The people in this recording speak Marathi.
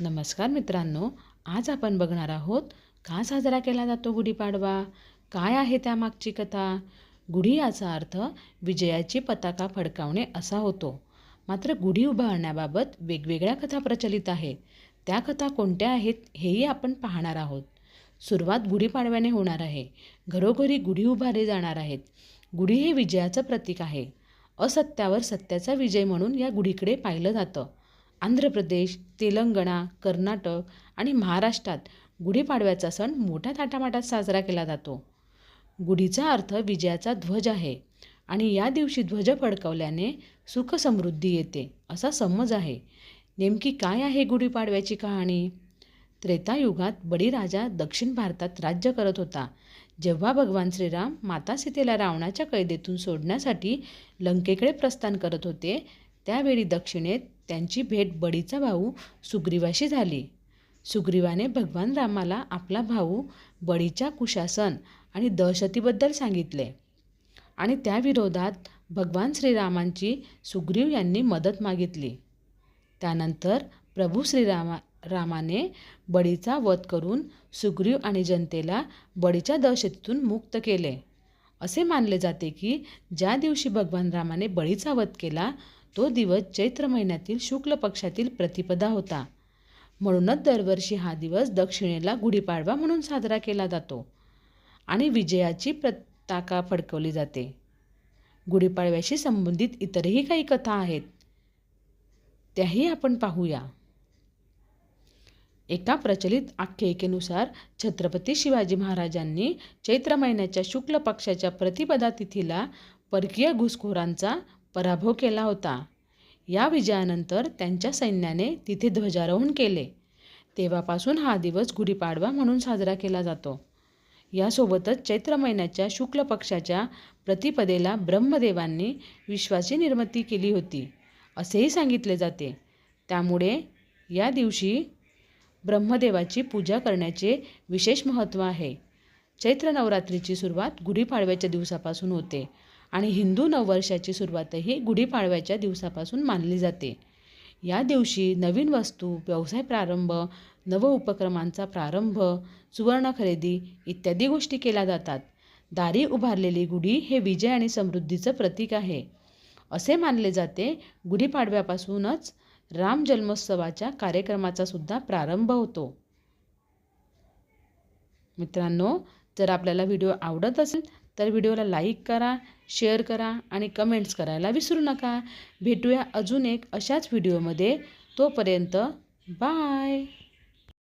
नमस्कार मित्रांनो आज आपण बघणार आहोत का साजरा केला जातो गुढीपाडवा काय आहे त्यामागची कथा? गुढी याचा अर्थ विजयाची पताका फडकावणे असा होतो. मात्र गुढी उभारण्याबाबत वेगवेगळ्या कथा प्रचलित आहेत. त्या कथा कोणत्या आहेत हेही आपण पाहणार आहोत. सुरुवात गुढीपाडव्याने होणार आहे. घरोघरी गुढी उभारले जाणार आहेत. गुढी हे विजयाचं प्रतीक आहे. असत्यावर सत्याचा विजय म्हणून या गुढीकडे पाहिलं जातं. आंध्र प्रदेश तेलंगणा कर्नाटक आणि महाराष्ट्रात गुढीपाडव्याचा सण मोठ्या थाटामाटात साजरा केला जातो. गुढीचा अर्थ विजयाचा ध्वज आहे आणि या दिवशी ध्वज फडकवल्याने सुख समृद्धी येते असा समज आहे. नेमकी काय आहे गुढीपाडव्याची कहाणी? त्रेतायुगात बळीराजा दक्षिण भारतात राज्य करत होता. जेव्हा भगवान श्रीराम माता सीतेला रावणाच्या कैदेतून सोडण्यासाठी लंकेकडे प्रस्थान करत होते त्यावेळी दक्षिणेत त्यांची भेट बडीचा भाऊ सुग्रीवाशी झाली. सुग्रीवाने भगवान रामाला आपला भाऊ बळीच्या कुशासन आणि दहशतीबद्दल सांगितले आणि त्याविरोधात भगवान श्रीरामांची सुग्रीव यांनी मदत मागितली. त्यानंतर प्रभू श्रीरामा रामाने बळीचा वध करून सुग्रीव आणि जनतेला बळीच्या दहशतीतून मुक्त केले. असे मानले जाते की ज्या दिवशी भगवान रामाने बळीचा वध केला तो दिवस चैत्र महिन्यातील शुक्ल पक्षातील प्रतिपदा होता. म्हणूनच दरवर्षी हा दिवस दक्षिणेला गुढीपाडवा म्हणून साजरा केला जातो आणि विजयाची प्रताका फडकवली जाते. गुढीपाडव्याशी संबंधित इतरही काही कथा आहेत त्याही आपण पाहूया. एका प्रचलित आख्यायिकेनुसार छत्रपती शिवाजी महाराजांनी चैत्र महिन्याच्या शुक्ल पक्षाच्या प्रतिपदा तिथीला परकीय घुसखोरांचा पराभव केला होता. या विजयानंतर त्यांच्या सैन्याने तिथे ध्वजारोहण केले. तेव्हापासून हा दिवस गुढीपाडवा म्हणून साजरा केला जातो. यासोबतच चैत्र महिन्याच्या शुक्ल पक्षाच्या प्रतिपदेला ब्रह्मदेवांनी विश्वाची निर्मिती केली होती असेही सांगितले जाते. त्यामुळे या दिवशी ब्रह्मदेवाची पूजा करण्याचे विशेष महत्त्व आहे. चैत्र नवरात्रीची सुरुवात गुढीपाडव्याच्या दिवसापासून होते आणि हिंदू नववर्षाची सुरुवातही गुढीपाडव्याच्या दिवसापासून मानली जाते. या दिवशी नवीन वस्तू व्यवसाय प्रारंभ नव उपक्रमांचा प्रारंभ सुवर्ण खरेदी इत्यादी गोष्टी केल्या जातात. दारी उभारलेली गुढी हे विजय आणि समृद्धीचं प्रतीक आहे. असे मानले जाते गुढीपाडव्यापासूनच राम जन्मोत्सवाच्या कार्यक्रमाचा सुद्धा प्रारंभ होतो. मित्रांनो जर आपल्याला व्हिडिओ आवडत असेल तर व्हिडिओला लाईक करा शेअर करा आणि कमेंट्स करायला विसरू नका. भेटूया अजून एक अशाच व्हिडिओमध्ये. तोपर्यंत बाय!